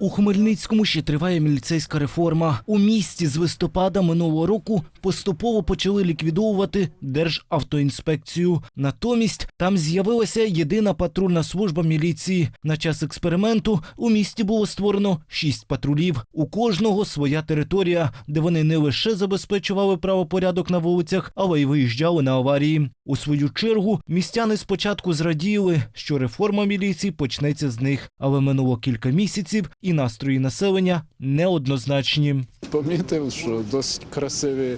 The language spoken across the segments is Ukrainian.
У Хмельницькому ще триває міліцейська реформа. У місті з листопада минулого року поступово почали ліквідовувати Державтоінспекцію. Натомість там з'явилася єдина патрульна служба міліції. На час експерименту у місті було створено шість патрулів. У кожного своя територія, де вони не лише забезпечували правопорядок на вулицях, але й виїжджали на аварії. У свою чергу містяни спочатку зраділи, що реформа міліції почнеться з них, але минуло кілька місяців, і настрої населення неоднозначні. Помітив, що досить красиві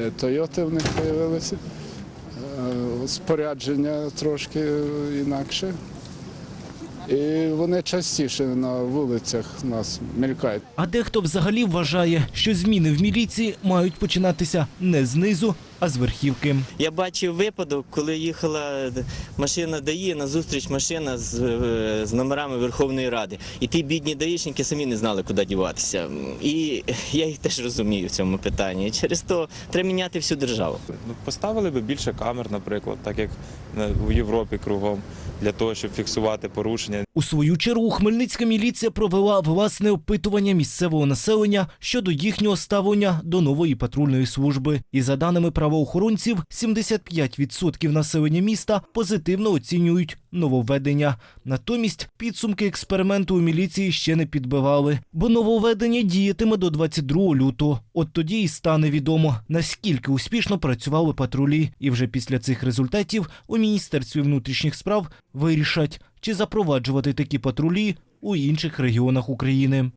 е, Тойоти в них з'явилися. Е, Спорядження трошки інакше. І вони частіше на вулицях нас мелькають. А дехто взагалі вважає, що зміни в міліції мають починатися не знизу, а з верхівки. Я бачив випадок, коли їхала машина ДАІ, назустріч машина з, е, з номерами Верховної Ради. І ті бідні даїшники самі не знали, куди діватися. І я їх теж розумію в цьому питанні. Через то треба міняти всю державу. Ну, поставили би більше камер, наприклад, так як у Європі кругом, для того, щоб фіксувати порушення. У свою чергу Хмельницька міліція провела власне опитування місцевого населення щодо їхнього ставлення до нової патрульної служби. І за даними правоохоронців, 75% населення міста позитивно оцінюють нововведення. Натомість підсумки експерименту у міліції ще не підбивали, бо нововведення діятиме до 22 лютого. От тоді і стане відомо, наскільки успішно працювали патрулі. І вже після цих результатів у міністерстві внутрішніх справ вирішать, чи запроваджувати такі патрулі у інших регіонах України.